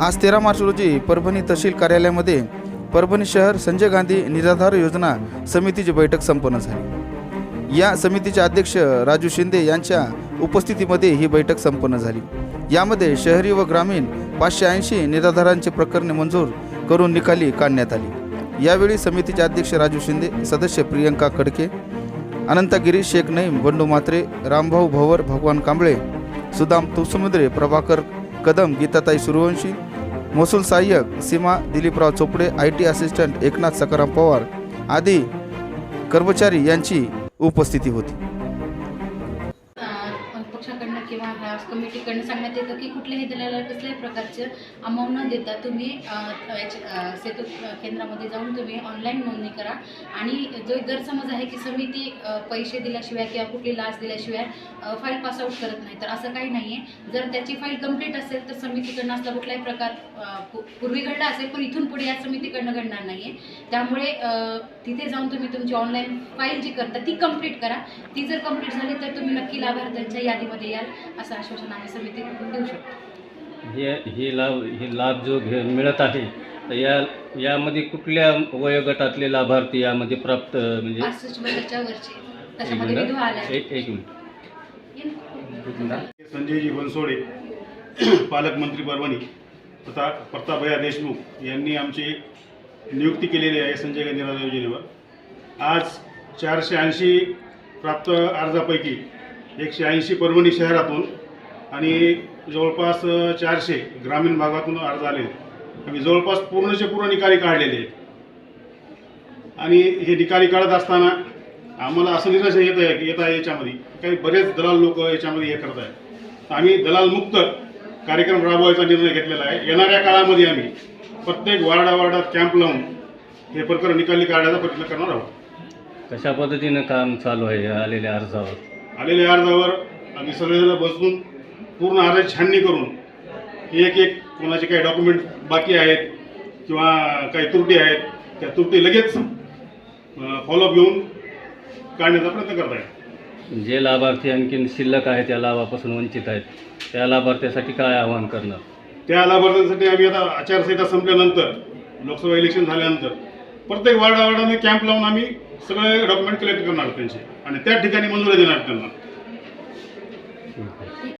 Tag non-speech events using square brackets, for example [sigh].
आज तेरा मार्च रोजी परभणी तहसील कार्यालयामध्ये परभणी शहर संजय गांधी निराधार योजना समितीची बैठक संपन्न झाली. या समितीचे अध्यक्ष राजू शिंदे यांच्या उपस्थितीमध्ये ही बैठक संपन्न झाली. यामध्ये शहरी व ग्रामीण पाचशे ऐंशी निराधारांचे प्रकरणे मंजूर करून निकाली काढण्यात आली. यावेळी समितीचे अध्यक्ष राजू शिंदे सदस्य प्रियंका कडके अनंतगिरी शेख नईम बंडू मात्रे रामभाऊ भवर भगवान कांबळे सुदाम तुसमुद्रे प्रभाकर कदम गीताताई सूर्यवंशी महसूल सहाय्यक Seema Dileeprao Chopde I T assistant Eknath Sakharam Pawar आदी कर्मचारी यांची उपस्थिती होती. पक्षाकडनं किंवा ह्या कमिटीकडनं सांगण्यात येतं की कुठल्याही दलाला कसल्याही प्रकारचं अमाऊंट न देता तुम्ही सेतू केंद्रामध्ये जाऊन तुम्ही ऑनलाईन नोंदणी करा. आणि जो गैरसमज आहे की समिती पैसे दिल्याशिवाय किंवा कुठली लाच दिल्याशिवाय फाईल पासआउट करत नाही. तर असं काही नाही आहे जर त्याची फाईल कंप्लीट असेल तर समितीकडनं असला कुठलाही प्रकार पूर्वी घडला असेल पण इथून पुढे या समितीकडनं घडणार नाही आहे त्यामुळे तिथे जाऊन तुम्ही तुमची ऑनलाईन फाईल जी करता ती कंप्लीट करा. ती जर कंप्लीट झाली तर तुम्ही नक्की लाभार्थ्यांच्या यादीमध्ये याल असं आश्वासन आम्ही समितीकडून देऊ शकतो. हे ही लाभ ही लाभ जो घे मिळत आहे तर या यामध्ये कुठल्या वयोगटातले लाभार्थी यामध्ये प्राप्त म्हणजे? पासष्ट वर्षाच्या वरचे. एक त्याच्यामध्ये विधवा आल्या. मिनिट. एक एक मिनिट संजयजी बनसोडे [clears throat] पालकमंत्री परभणी. तथा प्रतापभया देशमुख यांनी आमची नियुक्ती केलेली आहे संजय गांधी निराधार योजनेवर. आज चारशे ऐंशी प्राप्त अर्जापैकी एकशे ऐंशी परभणी शहरातून आणि जवळपास चारशे ग्रामीण भागातून अर्ज आले आम्ही जवळपास पूर्णचे पूर्ण निकाली काढलेले आहेत. आणि हे निकाली काढत असताना आम्हाला असं निराश येत आहे येत आहे याच्यामध्ये. काही बरेच दलाल लोक याच्यामध्ये हे करत आहेत. आम्ही दलालमुक्त कार्यक्रम राबवायचा निर्णय घेतलेला आहे. येणाऱ्या काळामध्ये आम्ही प्रत्येक वार्डावार्डात कॅम्प लावून हे प्रकरण निकाली काढण्याचा प्रयत्न करणार आहोत. कशा पद्धतीनं काम चालू आहे या आलेल्या अर्जावर? आलेल्या अर्जावर आम्ही सगळेजण बसून पूर्ण अर्ज छाननी करून एक एक कोणाचे काही डॉक्युमेंट बाकी आहेत किंवा काही त्रुटी आहेत त्या त्रुटी लगेच फॉलोअप घेऊन काढण्याचा प्रयत्न करत आहे. जे लाभार्थी आणखीन शिल्लक आहेत या लाभापासून वंचित आहेत त्या लाभार्थ्यासाठी काय आवाहन करणार? त्या लाभार्थ्यांसाठी आम्ही आता आचारसंहिता संपल्यानंतर लोकसभा इलेक्शन झाल्यानंतर प्रत्येक वार्डावार्डाने कॅम्प लावून आम्ही सगळे डॉक्युमेंट कलेक्ट करणार त्यांचे. आणि त्या ठिकाणी मंजुरी देणार त्यांना.